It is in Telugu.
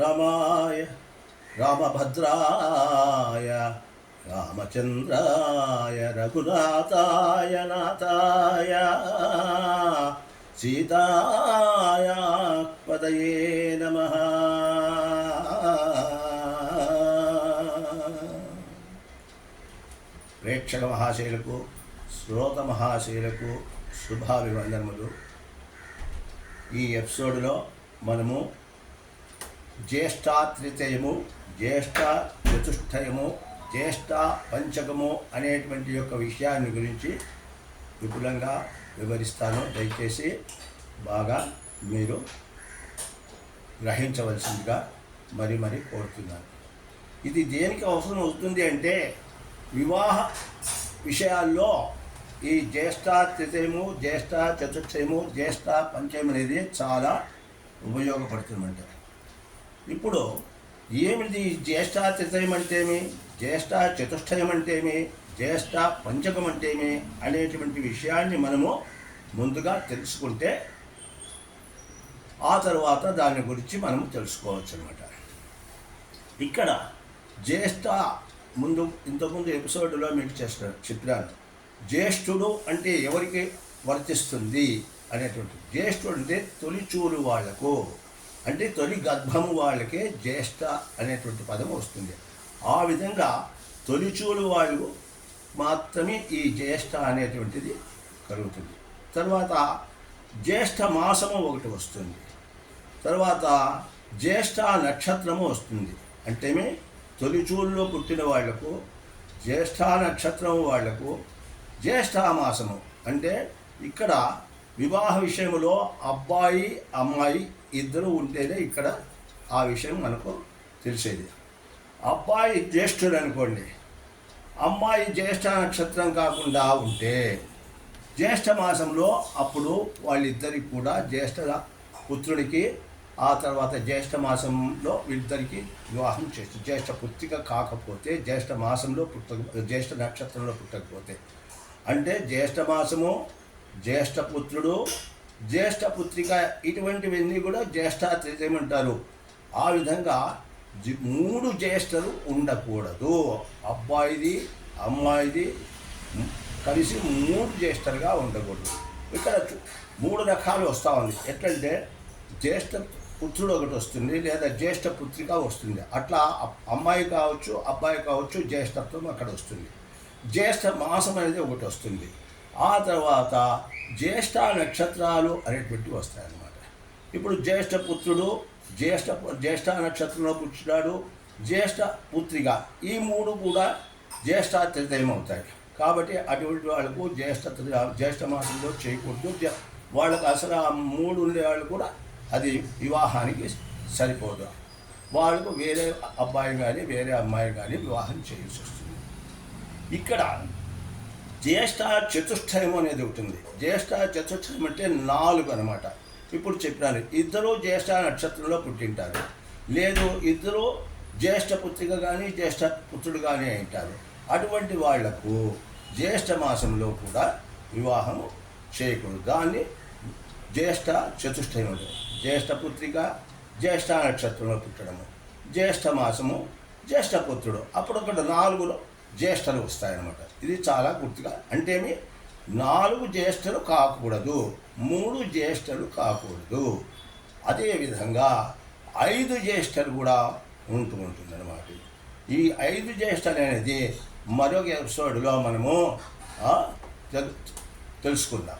రామాయ రామభద్రాయ రామచంద్రాయ రఘునాథాయ నాథాయ సీతాయ పదయే నమ. ప్రేక్షక మహాశైలకు శ్రోత మహాశైలకు శుభాభివందనములు. ఈ ఎపిసోడ్లో మనము జ్యేష్ఠాత్రితయము జ్యేష్ఠ చతుష్టయము జ్యేష్ఠ పంచకము అనేటువంటి యొక్క విషయాన్ని గురించి విపులంగా వివరిస్తాను. దయచేసి బాగా మీరు గ్రహించవలసిందిగా మరి మరి కోరుతున్నాను. ఇది దేనికి అవసరం అవుతుంది అంటే వివాహ విషయాల్లో ఈ జ్యేష్ఠ తృతీయము జ్యేష్ఠ చతుర్థయము జ్యేష్ఠ పంచయం అనేది చాలా ఉపయోగపడుతుందంటారు ఇప్పుడు ఏమిటి జ్యేష్ఠ తృతీయం అంటేమి జ్యేష్ఠ చతుష్టయం అంటేమి జ్యేష్ఠ పంచకం అంటేమి అనేటువంటి విషయాన్ని మనము ముందుగా తెలుసుకుంటే ఆ తర్వాత దాని గురించి మనం తెలుసుకోవచ్చు అనమాట ఇక్కడ జ్యేష్ఠ ముందు ఇంతకుముందు ఎపిసోడ్లో మీకు చేసిన చెప్పినాను. జ్యేష్ఠుడు అంటే ఎవరికి వర్తిస్తుంది? అనేటువంటి జ్యేష్ఠుడు అంటే తొలిచూలు వాళ్ళకు. అంటే తొలి గర్భము వాళ్ళకే జ్యేష్ఠ అనేటువంటి పదం వస్తుంది. ఆ విధంగా తొలిచూలు వాళ్ళు మాత్రమే ఈ జ్యేష్ఠ అనేటువంటిది కలుగుతుంది. తర్వాత జ్యేష్ఠ మాసము ఒకటి వస్తుంది. తర్వాత జ్యేష్ఠ నక్షత్రము వస్తుంది. అంటేమే తొలిచూలులో పుట్టిన వాళ్ళకు జ్యేష్ఠ నక్షత్రం వాళ్ళకు జ్యేష్ఠ మాసము. అంటే ఇక్కడ వివాహ విషయంలో అబ్బాయి అమ్మాయి ఇద్దరు ఉంటేనే ఇక్కడ ఆ విషయం మనకు తెలిసేది. అబ్బాయి జ్యేష్ఠుడు అనుకోండి. అమ్మాయి జ్యేష్ఠ నక్షత్రం కాకుండా ఉంటే జ్యేష్ఠ మాసంలో అప్పుడు వాళ్ళిద్దరికి కూడా జ్యేష్ఠ పుత్రుడికి ఆ తర్వాత జ్యేష్ఠ మాసంలో వీళ్ళిద్దరికి వివాహం చేస్తారు జ్యేష్ఠ పుత్రిక కాకపోతే జ్యేష్ఠ మాసంలో పుట్ట జ్యేష్ఠ నక్షత్రంలో పుట్టకపోతే. అంటే జ్యేష్ఠ మాసము జ్యేష్ఠ పుత్రుడు జ్యేష్ఠ పుత్రిక ఇటువంటివన్నీ కూడా జ్యేష్ఠ ఆ విధంగా జి- మూడు జ్యేష్ఠలు ఉండకూడదు. అబ్బాయిది అమ్మాయిది కలిసి మూడు జ్యేష్ఠలుగా ఉండకూడదు. ఇక్కడ మూడు రకాలు వస్తూ ఉంది. ఎట్లంటే జ్యేష్ఠ పుత్రుడు ఒకటి వస్తుంది లేదా జ్యేష్ఠ పుత్రిక వస్తుంది. అట్లా అమ్మాయి కావచ్చు అబ్బాయి కావచ్చు జ్యేష్ఠత్వం అక్కడ వస్తుంది. జ్యేష్ఠ మాసం అనేది ఒకటి వస్తుంది. ఆ తర్వాత జ్యేష్ఠ నక్షత్రాలు అనేటువంటివి వస్తాయన్నమాట. ఇప్పుడు జ్యేష్ఠ పుత్రుడు జ్యేష్ఠ జ్యేష్ఠ నక్షత్రంలో పుట్టినాడు జ్యేష్ఠ పుత్రిక ఈ మూడు కూడా జ్యేష్ఠ తృతీయం అవుతాయి. కాబట్టి అటువంటి వాళ్ళకు జ్యేష్ఠ జ్యేష్ఠ మాసంలో చేయకూడదు. జ- వాళ్ళకు అసలు ఆ మూడు ఉండే వాళ్ళు కూడా అది వివాహానికి సరిపోదు. వాళ్ళకు వేరే అబ్బాయి కానీ వేరే అమ్మాయి కానీ వివాహం చేయాల్సి వస్తుంది. ఇక్కడ జ్యేష్ఠ చతుష్టయం అనేది ఒకటి ఉంది. జ్యేష్ఠ చతుష్టయం అంటే నాలుగు అనమాట ఇప్పుడు చెప్పినాను ఇద్దరు జ్యేష్ఠ నక్షత్రంలో పుట్టింటారు. లేదు ఇద్దరు జ్యేష్ఠ పుత్రిక కానీ జ్యేష్ఠ పుత్రుడు కానీ ఉంటారు. అటువంటి వాళ్ళకు జ్యేష్ఠ మాసంలో కూడా వివాహము చేయకూడదు. దాన్ని జ్యేష్ఠ చతుష్టయం ఉంటుంది జ్యేష్ఠ పుత్రిక జ్యేష్ఠ నక్షత్రంలో పుట్టడము జ్యేష్ఠ మాసము జ్యేష్ఠ పుత్రుడు అప్పుడు ఒకటి నాలుగులో జ్యేష్ఠలు వస్తాయన్నమాట. ఇది చాలా గుర్తుగా. అంటే నాలుగు జ్యేష్ఠలు కాకూడదు. మూడు జ్యేష్ఠలు కాకూడదు. అదేవిధంగా ఐదు జ్యేష్ఠలు కూడా ఉంటూ ఉంటుంది అనమాట ఈ ఐదు జ్యేష్ఠలు అనేది మరొక ఎపిసోడ్లో మనము తెలుసుకుందాం.